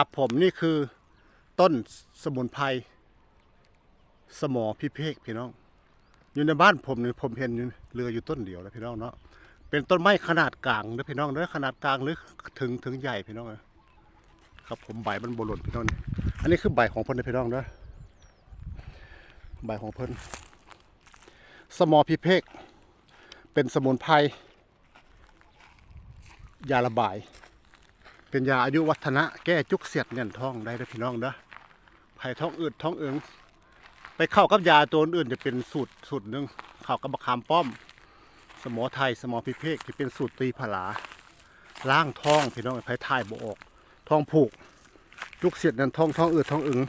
ครับผมนี่คือต้นสมุนไพรสมอพิเภกพี่น้อง อยู่ในบ้านผมนี่ผมเห็นเรืออยู่ต้นเดียวแล้วพี่น้องเนาะเป็นต้นไม้ขนาดกลางนะพี่น้องเด้อขนาดกลางหรือถึงถึงใหญ่พี่น้องครับผมใบมันบหล่นพี่น้องอันนี้คือใบของเพิ่นนะพี่น้องเด้อใบของเพิ่นสมอพิเภกเป็นสมุนไพรยาระบาย เป็นยาอายุวัฒนะแก้จุกเสียดเน่นท้องได้เด้อพี่น้องเด้อไผ่ท้องอืดท้องเอิงไปเข้ากับยาตัวอื่นจะเป็นสูตรสูตรหนึ่งเข้ากับมะขามป้อม สมอไทยสมอพิเภกที่เป็นสูตรตีผลาล้างท้องพี่น้องไผ่ทายบออกท้องผูกจุกเสียดนั่นท้องท้องอืดท้องเอิง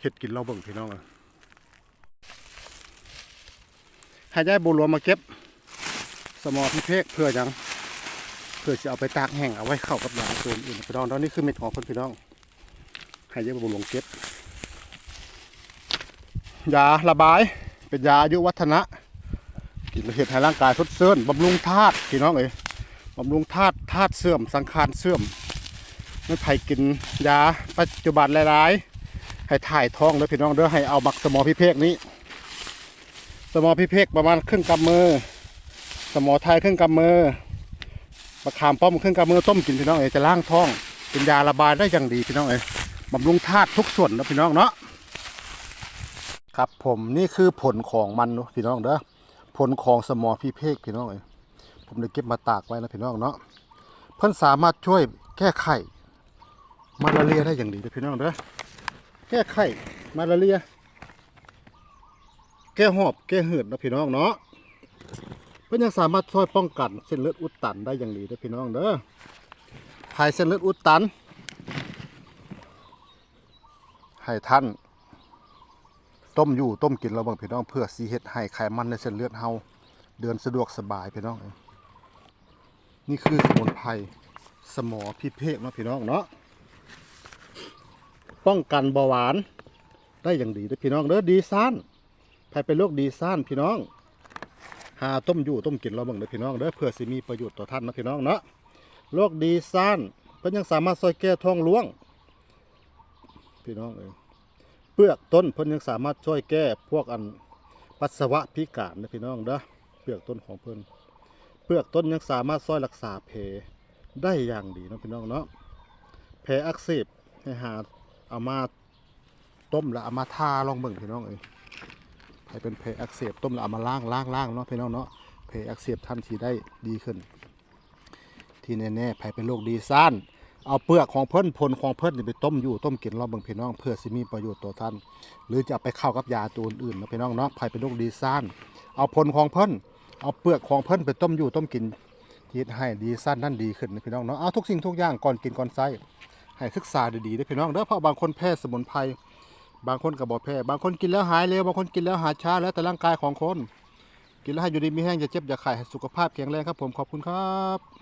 เห็ดกินเราเบิ่งพี่น้องให้ยายบัวหลวมาเก็บ สมอพิเภกเพื่อยัง เพื่อจะเอาไปตากแห้งเอาไว้เข้ากับยาตัวอื่นพี่น้องตอนนี้คือเม็ดของคนพี่น้องให้เยอะบุญหลวงเก็บยาระบายเป็นยาอายุวัฒนะกินเห็ดให้ร่างกายทดเสื่นบำรุงธาตุพี่น้องเอ้ยบำรุงธาตุธาตุเสื่อมสังขารเสื่อมไม่ไผ่กินยาปัจจุบันหลายๆให้ถ่ายท้องเด้อพี่น้องเด้อให้เอาบักสมอพิเภกนี้ สมอพิเภกประมาณครึ่งกำมือ สมอไทยครึ่งกำมือ มะขามป้อมเครื่องกำมือต้มกินพี่น้องเอ๋จะล้างท้อง เป็นยาระบายได้อย่างดีพี่น้องเอ๋บำรุงธาตุทุกส่วนนะพี่น้องเนาะครับผมนี่คือผลของมันนะพี่น้องเด้อผลของสมอพี่เพกพี่น้องเอ๋ผมได้เก็บมาตากไว้นะพี่น้องเนาะเพิ่นสามารถช่วยแก้ไขมาลาเรียได้อย่างดีเลยพี่น้องเด้อแก้ไขมาลาเรีย แก้หอบแก้หืดนะพี่น้องเนาะ เพื่อยังสามารถช่วยป้องกันเส้นเลือดอุดตันได้อย่างดีเด้อพี่น้องเด้อภายเส้นเลือดอุดตันให้ท่าน ต้มอยู่ต้มกินเราบางพี่น้องเพื่อสีเฮ็ดให้ไขมันในเส้นเลือดเฮาเดินสะดวกสบายพี่น้อง นี่คือสมุนไพรสมอพิเภกเนาะพี่น้องเนาะป้องกันเบาหวานได้อย่างดีเด้อพี่น้องเด้อดีซ่านใครเป็นโรคดีซ่านพี่น้อง หาต้มอยู่ต้มกินเราเบิ่งเด้อพี่น้องเด้อเพื่อสิมีประโยชน์ต่อท่านนะพี่น้องเนาะโรคดีซ่านเพิ่นยังสามารถช่วยแก้ท้องร่วง พี่น้องเอ้ยเปลือกต้นเพิ่นยังสามารถช่วยแก้พวกอันปัสสาวะพิการนะพี่น้องเด้อเปลือกต้นของเพิ่นเปลือกต้นยังสามารถช่วยรักษาแผลได้อย่างดีนะพี่น้องเนาะแผลอักเสบให้หาเอามาต้มแล้วเอามาทาลองเบิ่งพี่น้องเอ้ย ให้เป็นแผลอักเสบต้มแล้วเอามาล้างล้างล้างเนาะพี่น้องเนาะแผลอักเสบท่านทีได้ดีขึ้น ที่แน่ๆแผลเป็นโรคดีซ่านเอาเปลือกของเพิ่นผลของเพิ่นนี่ไปต้มอยู่ต้มกินรอบเบิ่งพี่น้อง เพื่อสิมีประโยชน์ต่อท่าน หรือจะไปเข้ากับยาตัวอื่นเนะพี่น้องเนาะแผลเป็นโรคดีซ่านเอาผลของเพิ่นเอาเปลือกของเพิ่นไปต้มอยู่ต้มกินที่เฮ็ดให้ดีซ่านนั่นดีขึ้นนะพี่น้องเนาะเอาทุกสิ่งทุกอย่างก่อนกินก่อนใช้ให้ศึกษาดีๆเด้อพี่น้องเด้อเพราะบางคนแพ้สมุนไพร บางคนก็บอกแพ้บางคนกินแล้วหายเร็วบางคนกินแล้วหายช้าแล้วแต่ร่างกายของคน กินแล้วให้อยู่ดีมีแห้งจะเจ็บอย่าไข้สุขภาพแข็งแรงครับผมขอบคุณครับ